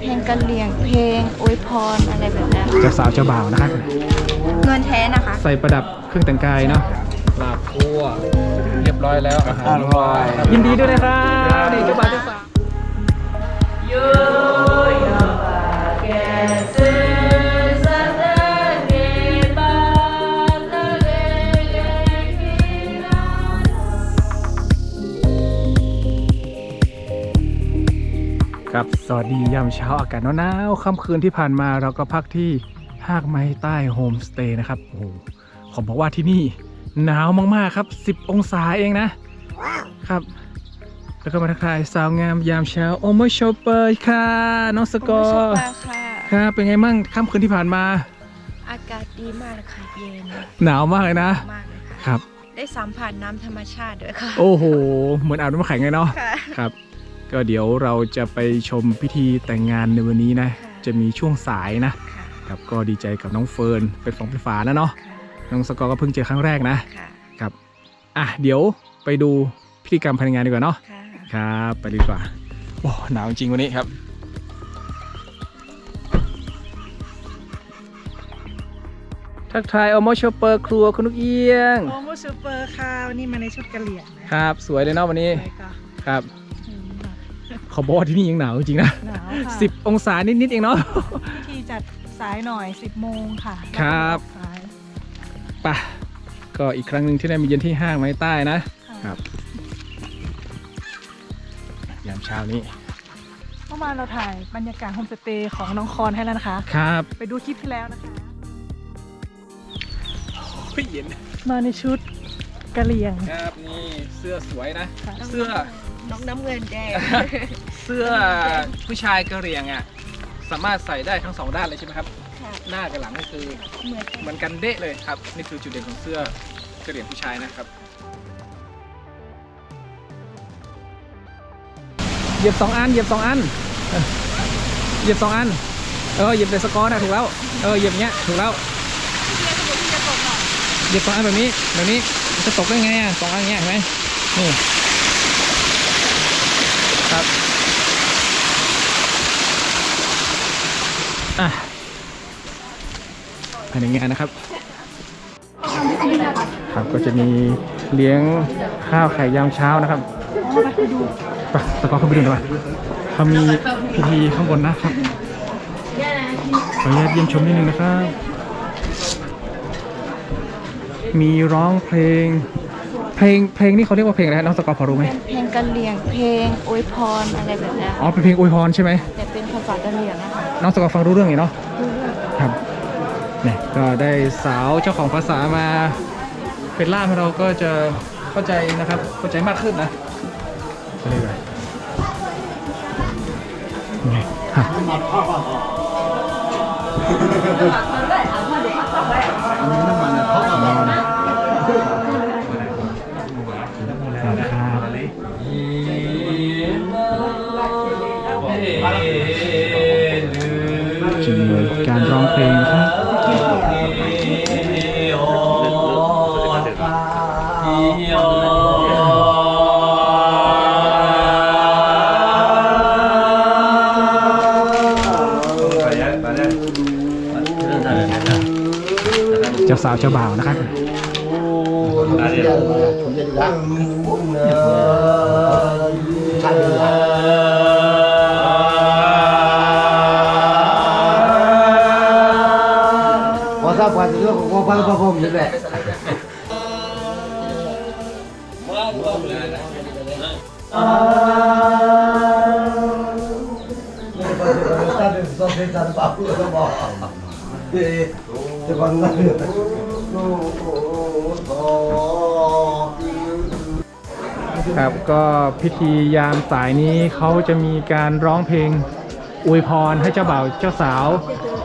เพลงกันเลียงเพลงอวยพรอะไรแบบเนี้ยเจ้าสาวเจ้าบ่าวนะครับเงินแท้นะคะ ใส่ประดับเครื่องแต่งกายเนาะลาบคั่วเรียบร้อยแล้วอาหารวายยินดีด้วยนะครับนี่เจ้าบ่าวเจ้าสาว ครับ สวัสดียามเช้าอากาศหนาวๆค่ำคืนที่ผ่านมาเราก็พักที่หากไม้ใต้โฮมสเตย์นะครับ โอ้โหขอบอกว่าที่นี่หนาวมากๆครับ 10 องศาเองนะครับ แล้วก็มาทักทายสาวงามยามเช้าโอโมโชเปอร์ค่ะ น้องสกอขอบร์คุณค่ะครับเป็นไงมั่งค่ำคืนที่ผ่านมา อากาศดีมากเลยค่ะเย็นหนาวมากเลยนะ มากเลยค่ะ ครับ ได้สัมผัสน้ำธรรมชาติด้วยค่ะ โอ้โห เหมือนอาบน้ำแข็งเลยเนาะ ค่ะ ครับ ก็เดี๋ยวเราจะไปชมพิธีแต่งงานในวันนี้นะค่ะจะมีช่วงสายนะค่ะครับก็ดีใจกับน้องเฟิร์นเป็นฟองเป็นฝาแล้วเนาะค่ะน้องสกอร์ก็เพิ่งเจอครั้งแรกนะค่ะครับอะเดี๋ยวไปดูพิธีกรรมภายในงานดีกว่าเนาะค่ะครับไปเลยดีกว่าโอ้หนาวจริงวันนี้ครับทักทายอโมชเปอร์ครัวคุณนุกเอียงโอโมซูเปอร์ค่ะวันนี้มาในชุดกะเหรี่ยงนะครับ สวยเลยเนาะวันนี้สวยค่ะครับ อืมขอบอกว่าที่นี่ยังหนาวจริงๆนะหนาวค่ะสิบองศานิดๆเองเนาะ พิธีจัดสายหน่อย 10 โมงค่ะครับ แล้วก็สายไป่ะก็อีกครั้งหนึ่งที่ได้มาเยือนที่ห้างไม้ใต้นะ ค่ะครับ ยามเช้านี้เมื่อวานเราถ่ายบรรยากาศโฮมสเตย์ของน้องคอนให้แล้วนะคะ ครับ ไปดูคลิปที่แล้วนะคะเฮ้ยเย็นมาในชุดกะเหรี่ยง ครับนี่เสื้อสวยนะ ค่ะ เสื้อ น้องน้ำเงินแดง เสื้อผู้ชายกระเหรี่ยงอะสามารถใส่ได้ทั้งสองด้านเลยใช่ไหมครับ ค่ะหน้ากับหลังก็คือเหมือนกันเหมือนกันเดะเลยครับ นี่คือจุดเด่นของเสื้อกระเหรี่ยงผู้ชายนะครับเหยียบสองอันเหยียบสองอันเออเหยียบสองอัน เออเหยียบเลยสกอร์นะถูกแล้ว เออเหยียบเงี้ยถูกแล้วเหยียบสองอันแบบนี้แบบนี้มันจะตกได้ไงอะสองอันเงี้ยเห็นไหมนี่ ครับอะภายในงานนะครับ ครับก็จะมีเลี้ยงข้าวไข่ยามเช้านะครับไปตะกอนเข้าไปดูหน่อยเขามีพิธีข้างบนนะครับขออนุญาตเยี่ยมชมนิดนึงนะครับ มีร้องเพลง เพลงเพลงนี่เขาเรียกว่าเพลงอะไรน้องสกอร์พอรู้ไหมเพล กันเลียงเพลงอวยพรอะไรแบบเนี้ยอ๋อเป็นเพลงอวยพรใช่ไหมแต่เป็นภาษากันเลียงนะคะน้องสกอร์ฟังรู้เรื่องอยู่เนาะรู้เรื่องครับเนี่ยก็ได้สาวเจ้าของภาษามาเป็นล่ามให้เราก็จะเข้าใจนะครับเข้าใจมากขึ้นนะไปเลยไปนี่ฮะ รร้องเพลงนะครับเจ้าสาวเจ้าบ่าวนะครับ我 ครับก็พิธียามสายนี้เขาจะมีการร้องเพลงอวยพรให้เจ้าบ่าวเจ้าสาว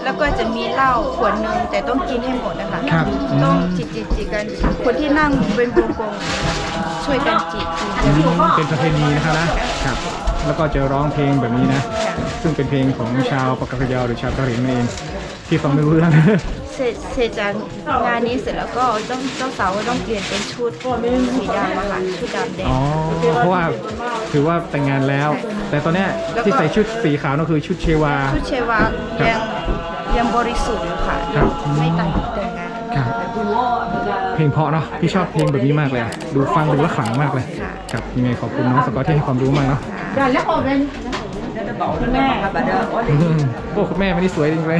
แล้วก็จะมีเหล้าขวดหนึ่งแต่ต้องกินให้หมดนะคะครับต้องจิบจิบจิกันคนที่นั่งเป็นวงกลมช่วยกันจิบเป็นประเพณีนะครับนะครับ แล้วก็จะร้องเพลงแบบนี้นะ ซึ่งเป็นเพลงของชาวปากกยอหรือชาวกะเหรี่ยงนั่นเองที่ฟังไม่รู้เรื่องสเสร็จเสร็จจากงานนี้เสร็จแล้วก็เจ้าเจ้าสาวก็ต้องเปลี่ยนเป็นชุดสีดำอะค่ะชุดดำแดง อ๋อ เพราะว่าถือว่าแต่งงานแล้ว แต่ตอนเนี้ยแล้วก็ ที่ใส่ชุดสีขาวนั่นคือชุดเชวา ชุดเชวาครับยังยังบริสุทธิ์อยู่ค่ะครับ ไม่แต่งแต่งงานครับเพลงเพราะเนาะพี่ชอบเพลงแบบนี้มากเลยอะดูฟังดูแล้วขลังมากเลยค่ะครับยังไงขอบคุณน้องสกอตที่ให้ความรู้มากเนาะ คุณแม่อืมโอ้คุณแม่ไม่ได้สวยจริงเลย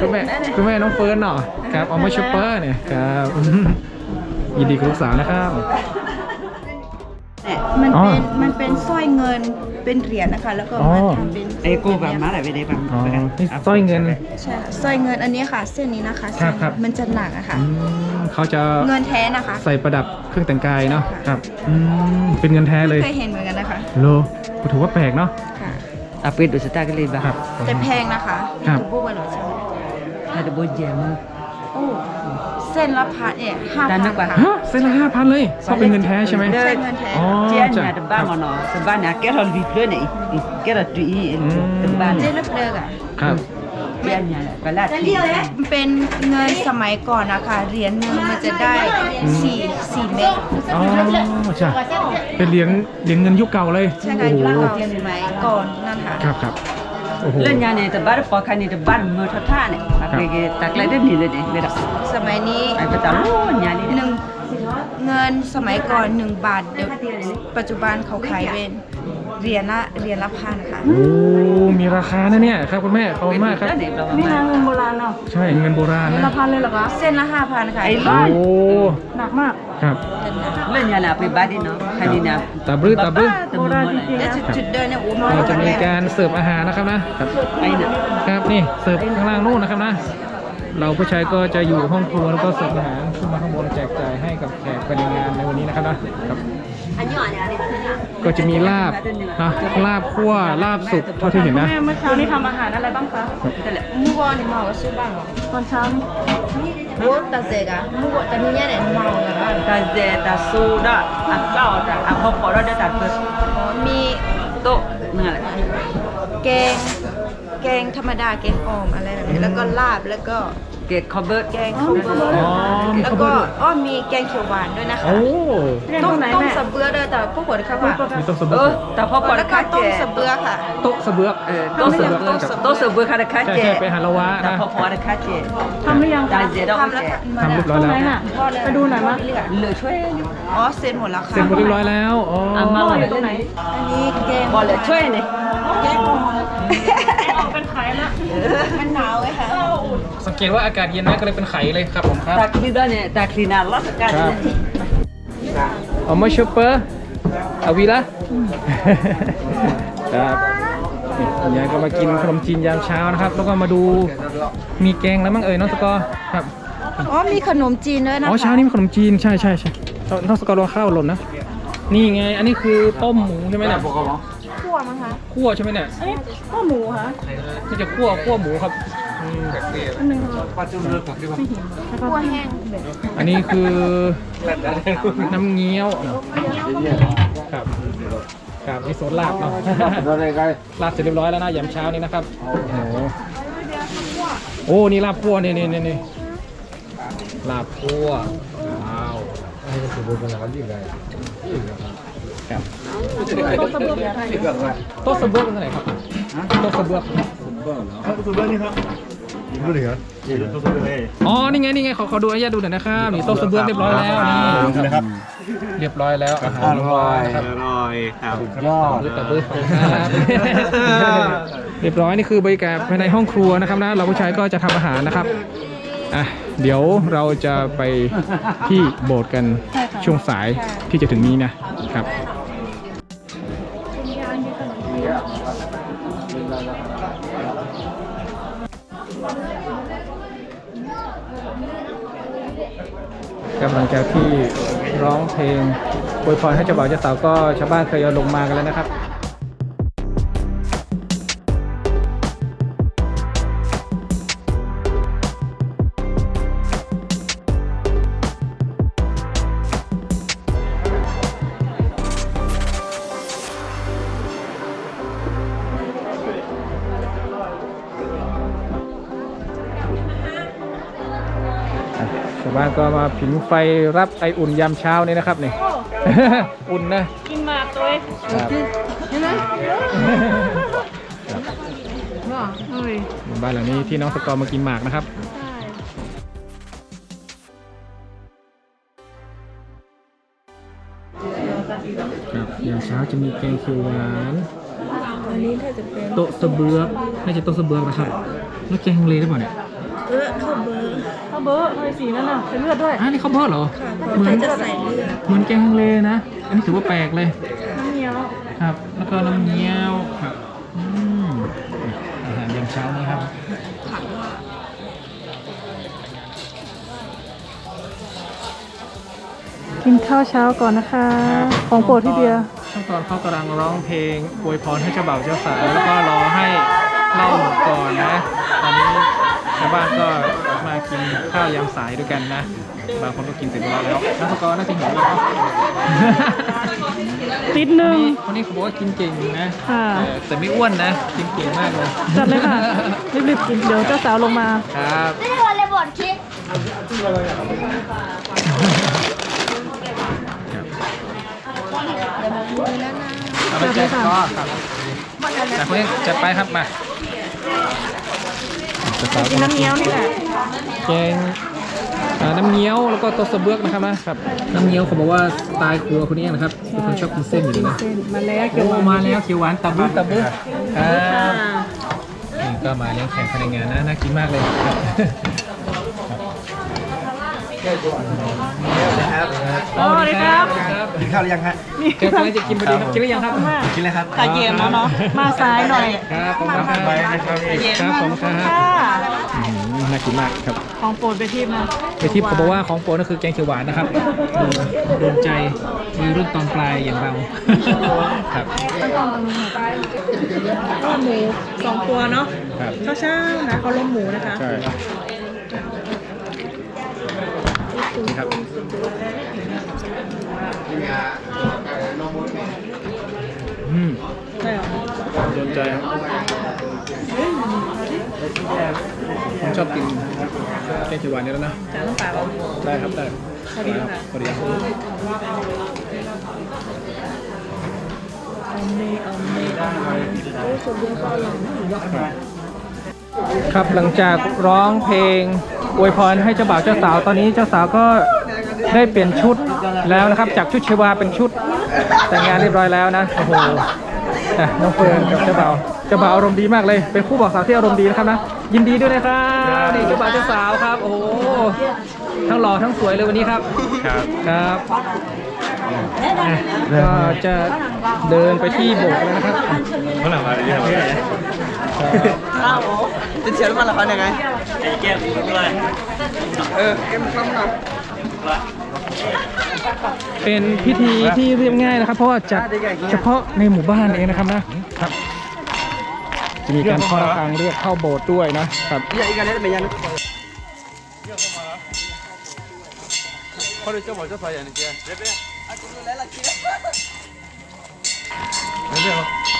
คุณแม่คุณแม่น้องเฟิร์นเนาะครับออมมาชูเปอร์เนี่ยครับอืมยินดีกับลูกสาวนะครับมันอ๋อเป็นมันเป็นสร้อยเงินเป็นเหรียญนะคะ แล้วก็อ๋อมาทำเป็น Ê cô và má lại về đây bằng อ๋อนี่สร้อยเงินใช่ค่ะสร้อยเงินอันนี้ค่ะ เส้นนี้นะคะครับเส้นครับมันจะหนักอะค่ะอืมเขาจะเงินแท้นะคะ ใส่ประดับเครื่องแต่งกายเนาะครับอืมเป็นเงินแท้เลยเคยเห็นเหมือนกันนะคะโลถือว่าแปลกนาะ ค่ะ À quên được ta cái lên ครับ bà แต่แพงนะคะครับถูกพูดไปหรอใช่ไหม Hai đứa bố dè mơ โอ้เส้นละพันเนี่ยห้าพัด้านนนึกว่าค่ะฮะเส้นละห้าพันเลยเพราะเป็นเงินแท้ใช่ไหมใช่เงินแท้อ๋อ Chị anh จ้ะ nhà đừng ba mà nó Đừng ba nhà kết hợp vịt luôn này Kết hợp tùy ý Đừng ba เจ๊ nhà เลิกเลิกอะครับ Chị anh nhà Và là chị มันเป็นเงินสมัยก่อนนะคะเหรียญหนึงมันจะได้สี่สี่เม็ดอ๋อใช่เป็นเหรียญเหรียญเงินยุคเก่าเลยใช่ค่ะโอ้ยุคโหเก่าสมัยก่อนนั่นค่ะครับครับโอ้โห Lên nhà này tớ bắt bỏ khai này tớ bắt mơ thật tha này À cái cái tạc lại đất nhìn lên này Đây đó สมัยนี้ Ai bắt tao luôn nhà หนึ่งเงินสมัยก่อนหนึ่งบาทเดี๋ยวปัจจุบันเขาขายเป็น เหรียญละเหรียญละพันค่ะโอ้มีราคานะเนี่ยครับคุณแม่ขอบคุณมากครับ Đó để bà นี่นะ mà เงินโบราณเนาะใช่เงินโบราณเงินนะละพันเลยเหรอคะเส้นละห้าพันค่ะไอ้โอ้หนักมากครับ Lên nhà nào phải bắt đi nó Khai này nào ตาบรื้อตาบรื้อ Tớ mơ mơ này และจุดจุดเดินเนี่ยอู้มเราจะมีการเสิร์ฟอาหารนะครับนะครับ Ai nè ครับนี่เสิร์ฟข้างล่างนู่นนะครับนะ เราผู้ชายก็จะอยู่ห้องครัวแล้วก็เสิร์ฟอาหารขึ้นมาข้างบนแจกจ่ายให้กับแขกไปในงานในวันนี้นะครับนะครับ ก็จะมีลาบนะลาบคั่วลาบสุกเท่าที่เห็นนะแม่เมื่อเช้านี้ทำอาหารอะไรบ้างคะมูวอนี่เมาก็ซื้อบ้างเหรอตอนเช้านี้โอ้ตาเซกอะมูวอแต่นี่เนี่ยเมาแล้วบ้าง Ta dè ta su đó À cao ta À không có đó để ta cơ มี Tô Nè lại แกงแกงธรรมดาแกงอ่อมอะไรแบบนี้แล้วก็ลาบแล้วก็ Cái cover แกงข้าวเบืออ๋อมีแล้วข้าวก็เบืออ้อมีแกงเขียวหวานด้วยนะคะ โอ้เรียนต้ตมรงไหนต้มแม่สะเบือด้วยแต่พวกคนเขาว่ามีโต๊ะสะเบือ Ừ Ta không có แล้ว là ก็ khá ต้ม chè สะเบือค่ะ โต๊ะสะเบือก Ừ Tô sờ bơ Tô sờ bơ khá là khá ใช่ chè ใช่ไปหาละวะ Ta นะ không có là khá chè ทำหรือยังคะ Ta dè đó ทำแล้ว chè ค่ะทำเรียบตร้รอยงไหนแล้วน่ะ ไปดูหน่อยมั้ย Lửa chuối อ๋อเสร็จหมดแล้วค่ะเสร็จหมดเรียบร้อยแล้วอ๋อ À mà อ mà ยู่ตรงไหนอันนี้แกง Bỏ lửa chuối này แกงอ่อมออกเป็นไข่ละมันหนาวไงค่ะ สังเกตว่าอากาศเย็นนะก็เลยเป็นไข่เลยครับผมครับ Ta khi đó này Ta khi nào lót ครั cả บเอามาชูเปอร์เอาวีละครับนี่ยายก็มากินขนมจีนยามเช้านะครับ แล้วก็มาดูมีแกงแล้วมั้งเอ่ยน้องสกอร์ครับ อ๋อมีขนมจีนด้วยนะคะอ๋อเช้านี้มีขนมจีนใช่ใช่ใช่น้องน้องสกอร์รอข้าวหล่นนะ นี่ไง อันนี้คือต้มหมูใช่ไหมเนี่ยคั่วมั้งคะคั่วใช่ไหมเนี่ยอันนี้ข้าวหมูค่ะนี่จะคั่วคั่วหมูครับ อืมอันหนึ่งค่ะคั่วแห้งอันนี้คือน้ำเงี้ยวครับครับนี่โซนลาบเนาะลาบเสร็จเรียบร้อยแล้วนะยามเช้านี้นะครับโอ้โหโอ้นี่ลาบคั่วนี่นี่นี่นี่ลาบคั่วว้าวครับโต๊ะสะเบือกอะไงครับโต๊ะสะเบือกเป็นเท่า ไหร่ครับโต๊ะสะเบือกอ๋อ นี่ไง นี่ไงขอขอดูอนุญาตดูหน่อยนะครับ นี่โต๊ะสะเบือกเรียบร้อยแล้วนี่นะครับ เรียบร้อยแล้วอาหารเรียบร้อยนะครับ อร่อยครับ Rồi บื้อกับบื้อครับเรียบร้อยนี่คือบรรยากาศภายในห้องครัวนะครับนะเราผู้ชายก็จะทำอาหารนะครับอะเดี๋ยวเราจะไปที่โบสถ์กันช่วงสายที่จะถึงนี้นะครับ กำลังจากที่ร้องเพลงอวยพรให้เจ้าบ่าวเจ้าสาวก็ชาวบ้านเคยเอาลงมากันแล้วนะครับ ก็มาผิงไฟรับไออุ่นยามเช้านี่นะครับนี่ อุ่นนะ กินหมากตัวเองครับเฮ้ยหมู่บ้านหลังนี้ที่น้องสกอร์มากินหมากนะครับครับอย่างเช้าจะมีแกงเขียวหวานอันนี้ถ้าจะเป็นโต๊ะสะเบือกน่าจะโต๊ะสะเบือกนะครับแล้วแกงฮังเลหรือเปล่าเนี่ยข้าวเบอร์ข้าวเบอร์ทำไมสีนั่นน่ะเป็นเลือดด้วยอ่านี่ข้าวโพดเหรอเหมือนจะใส่เลือดเหมือนแกงฮังเลนะ อันนี้ถือว่าแปลกเลย น้ำเงี้ยว ครับ แล้วก็น้ำเงี้ยวครับอืมอาหารยามเช้านี้ครับกินข้าวเช้าก่อนนะคะ ของโปรดพี่เบียร์ช่วงตอนเขากำลังร้องเพลงอวยพรให้เจ้าบ่าวเจ้าสาวแล้วก็รอให้เล่าหมดก่อนนะตอนนี้ชาวบ้านก็มากินข้าวยามสายด้วยกันนะ บางคนก็กินเสร็จแล้วแล้วนักสกอร์น่าจะหิวแล้วเนาะ ติดหนึ่ง คนนี้เขาบอกว่ากินเก่งนะค่ะ เออแต่ไม่อ้วนนะ กินเก่งมากเลยจัดเลยค่ะ รีบๆกินเดี๋ยวเจ้าสาวลงมา ครับ ไม่ได้วันเลยบทคิดเอาไปแจกก็ครับแต่คนนี้จัดไปครับมา จะสาวกินน้ำเงี้ยวนี่แหละแกงอ่าน้ำเงี้ยวแล้วก็โตสะเบือกนะครับนะครับ น้ำเงี้ยวเขาบอกว่าสไตล์ครัวคนนี้นะครับเป็นคนชอบกินเส้นอยู่เลยนะเส้นมาแล้วเกี่ยวโอ้หวานมาแล้วเขียวหวานตับบึกตับบึกครับนี่ก็มาเลี้ยงแขกภายในงานนะน่ากินมากเลยครับ สวัสดีครับกินข้าวหรือยังฮะเจอใครจะกินพอดีครับกินหรือยังครับกินเลยครับตาเย็นแล้วเนาะมาซ้ายหน่อยครับผมครับครับผมครับค่ะอืมน่ากินมากครับของโปรดไปทิพย์นะไอทิพย์เขาบอกว่าของโปรดนั่นคือแกงเขียวหวานนะครับโดนโดนใจวัยรุ่นตอนปลายอย่างเราครับข้าวหมูสองตัวเนาะครับข้าวเช้านะข้าวล้มหมูนะคะใช่ นี่ครับอืมโดนใจครับผมชอบกินแกงเขียวหวานนี่แล้วนะจานต้องปลาได้ครับได้พอดีค่ะพอดีครับอเมอเมโอ้สมบูรณ์ก็อร่อย ครับหลังจากร้องเพลงอวยพรให้เจ้าบ่าวเจ้าสาวตอนนี้เจ้าสาวก็ได้เปลี่ยนชุดแล้วนะครับ จากชุดเชวาเป็นชุดแต่งงานเรียบร้อยแล้วนะโอ้โหอะน้องเฟิร์นกับเจ้าบ่าวเจ้าบ่าวอารมณ์ดีมากเลย เป็นคู่บ่าวสาวที่อารมณ์ดีนะครับนะยินดีด้วยนะครับนี่เจ้าบ่าวเจ้าสาวครับ โอ้โหทั้งหล่อทั้งสวยเลยวันนี้ครับครับครับอะก็จะเดินไปที่โบสถ์แล้วนะครับ จะเชียร์มาละพันยังไงเป็นพิธีที่เรียบง่ายนะครับ เพราะว่าจัดเฉพาะในหมู่บ้านเองนะครับนะครับจะมีการเคาะระฆังเรียกเข้าโบสถ์ด้วยนะครับยังอีกการนี้เป็นยังใ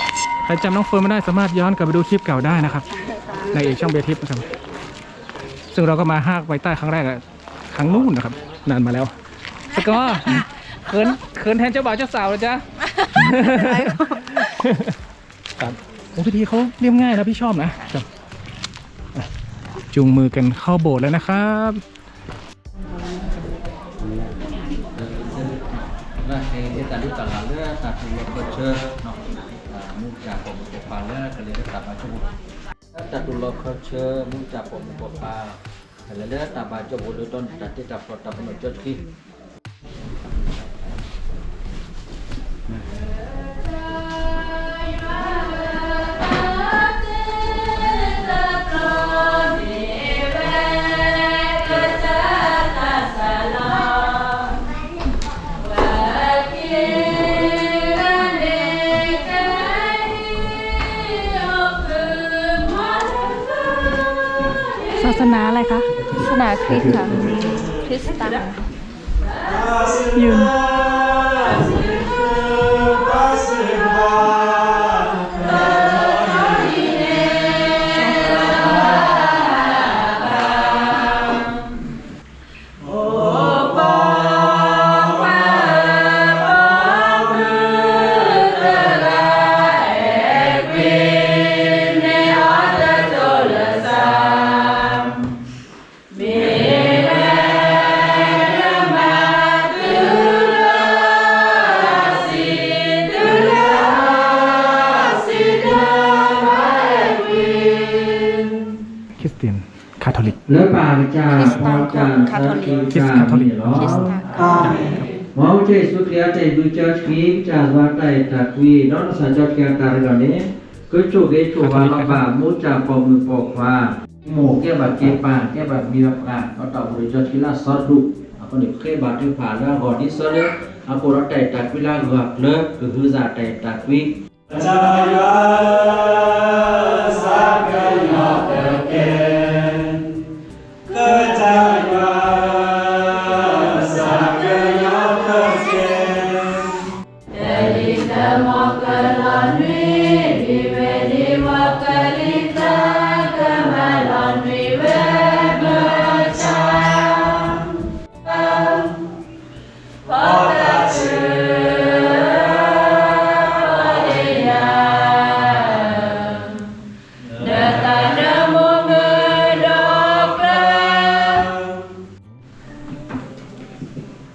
ค รจำน้องเฟิร์นไม่ได้สามารถย้อนกลับไปดูคลิปเก่าได้นะครับ ในเอกช่องเบทิปนะครับซึ่งเราก็มาห้ากไว้ใต้ครั้งแรกอะครั้งนู้นนะครับ นานมาแล้วสกอร์เขินเขินแทนเจ้าบ่าวเจ้าสาวเลยจ้ะครับโอ้พิธีเขาเรียบง่ายนะพี่ชอบนะครับอะจูงมือกันเข้าโบสถ์แล้วนะครับ Nah, ini tadi tanggalnya satu culture, no. Nah, muncak กันเลยได้ตาบาจบุตัดตุลเขาเชื่อมุ่งจับผมกบปลากันเลยได้ตับมาจบุโดยต้นตัดที่ตับตับหนวดจดขี้ สนาอะไรคะศาสนาคริสต์ค่ะ คริสตังยืน คาทอลิกคริสคาทอลิกคริสตัลมองใจสุขียใจดูเจอชีจาว่าใจตะกีนอนสัญจรเกียการกันนี้ก็จูเกจูวาลบามุจาปอมือปอกฟ้าหมูแก้บาเก็บปาแ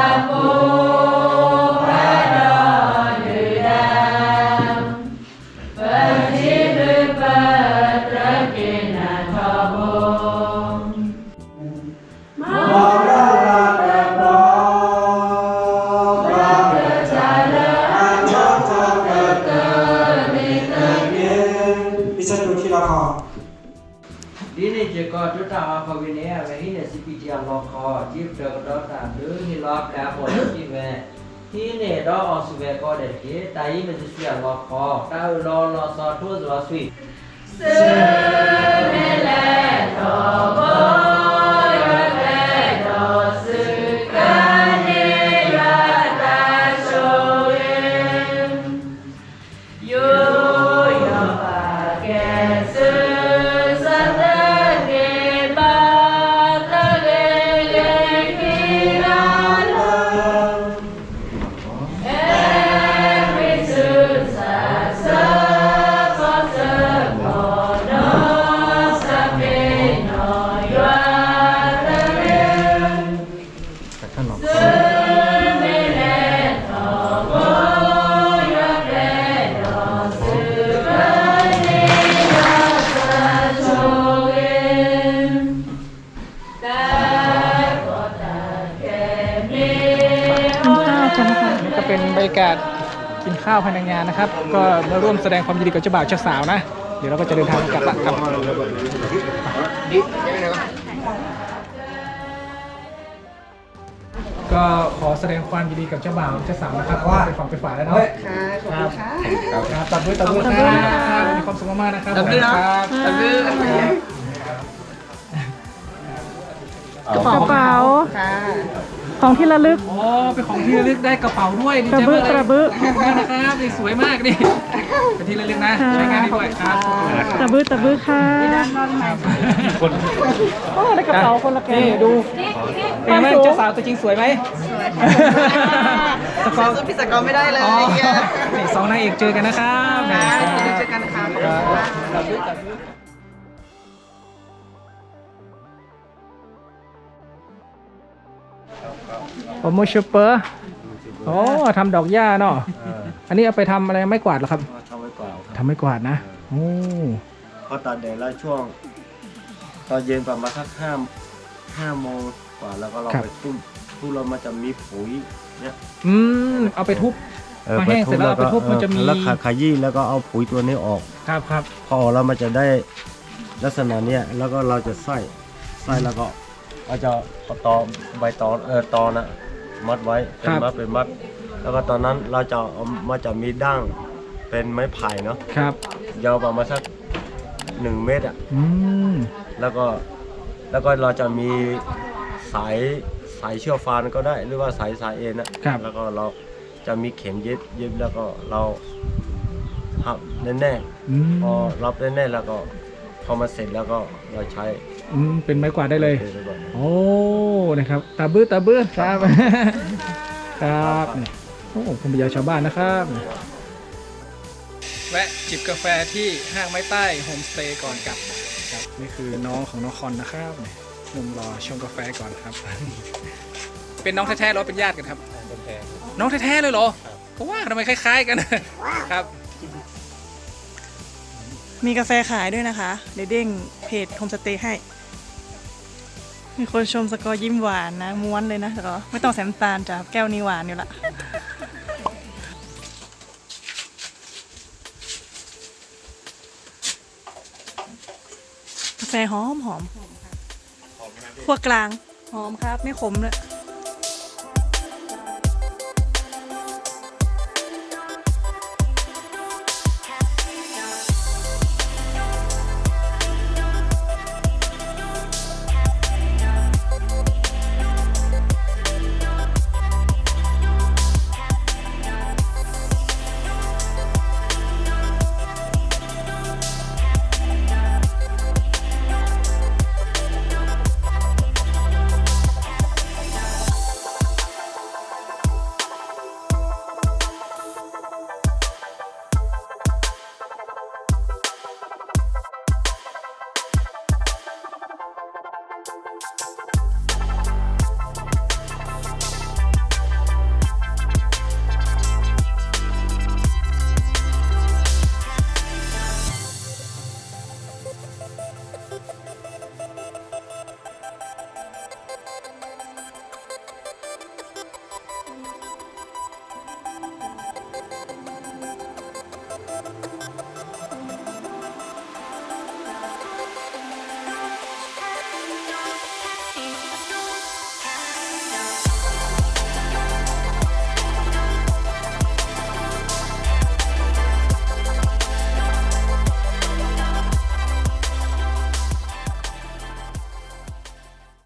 า นี่ก็เป็นบรรยากาศกินข้าวภายในงานนะครับ ก็มาร่วมแสดงความยินดีกับเจ้าบ่าวเจ้าสาวนะ เดี๋ยวเราก็จะเดินทางกลับละครับก็ขอแสดงความยินดีกับเจ้าบ่าวเจ้าสาวนะครับว่าเป็นฝั่งเป็นฝ่ายแล้วเนาะค่ะขอบคุณค่ะครับตัดด้วยตัดด้วยครับมีความสุขมากๆนะครับตัดด้วยครับตัดด้วยกระเป๋า ของที่ระลึก อ๋อเป็นของที่ระลึกได้กระเป๋าด้วยดีกระใจบึมากกเลยระบึก ขอบคุณนะครับนี่สวยมากนี่เป็นที่ระลึกนะใช้งานได้ด้วยครับตะบึกตะบึกค่ะโอ้ได้กระเป๋าคนละแกนี่ดูเป็นไงเจ้าสาวตัวจริงสวยไหมสวยสกอร์พิสกอร์ไม่ได้เลยอ๋อนี่สองนางเอกเจอกันนะครับนะเจอกันค่ะตัดด้วยตัดด้ โปรโมชั่นเปอร์อ๋อทำดอกหญ้าเนาะอันนี้เอาไปทำอะไรไม่กวาดเหรอครับทำไว้ก่อนครับทำไม่กวาดนะโอ้พอตัดแดดแล้วช่วง ตอนเย็นประมาณสักห้าห้าโมงกว่าแล้วก็เราไปตุ้มตุ้มเรามันจะมีปุ๋ยเนี่ยอืมเอาไปทุบมาแห้งเสร็จแล้วเอาไปทุบมันจะมีแล้วขยี้แล้วก็เอาปุ๋ยตัวนี้ออกครับครับพอออกแล้วมันจะได้ลักษณะเนี้ยแล้วก็เราจะใส่ใส่แล้วก็เราจะเอาตอใบตอเออตอนะ มัดไว้เป็นมัดเป็นมัด แล้วก็ตอนนั้นเราจะเอามาจะมีดั้งเป็นไม้ไผ่เนาะครับ ยาวประมาณสักหนึ่งเมตรอะอืม แล้วก็แล้วก็เราจะมีสายสายเชือกฟานก็ได้ หรือว่าสายสายเอ็นนะครับ แล้วก็เราจะมีเข็มเย็บเย็บแล้วก็เราหับแน่อืมๆพอรับแน่ๆแล้วก็พอมาเสร็จแล้วก็เราใช้ อืมเป็นไม้กวาดได้เลยเลยก่อนโอ้นะครับตาบื้อตาบื้อครับ ครับนี่โอ้คุณปัญญาชาวบ้านนะครับ แวะจิบกาแฟที่ห้างไม้ใต้โฮมสเตย์ก่อนกลับครับนี่คือน้องของน้องคอนนะครับนี่หนุ่มรอชงกาแฟก่อนครับ เป็นน้องแท้ๆหรือว่าเป็นญาติกันครับน้องแท้ๆเลยเหรอเพราะว่าทำไมคล้าย ๆ กัน ครับ มีกาแฟขายด้วยนะคะ เดี๋ยวเด้งเพจโฮมสเตย์ให้ มีคนชมสกอร์ยิ้มหวานนะ ม้วนเลยนะสกอร์ไม่ต้องแสมตาลจ้ะแก้วนี้หวานอยู่ละกาแฟหอมหอมคั่วกลาง หอมครับ ไม่ขมเลย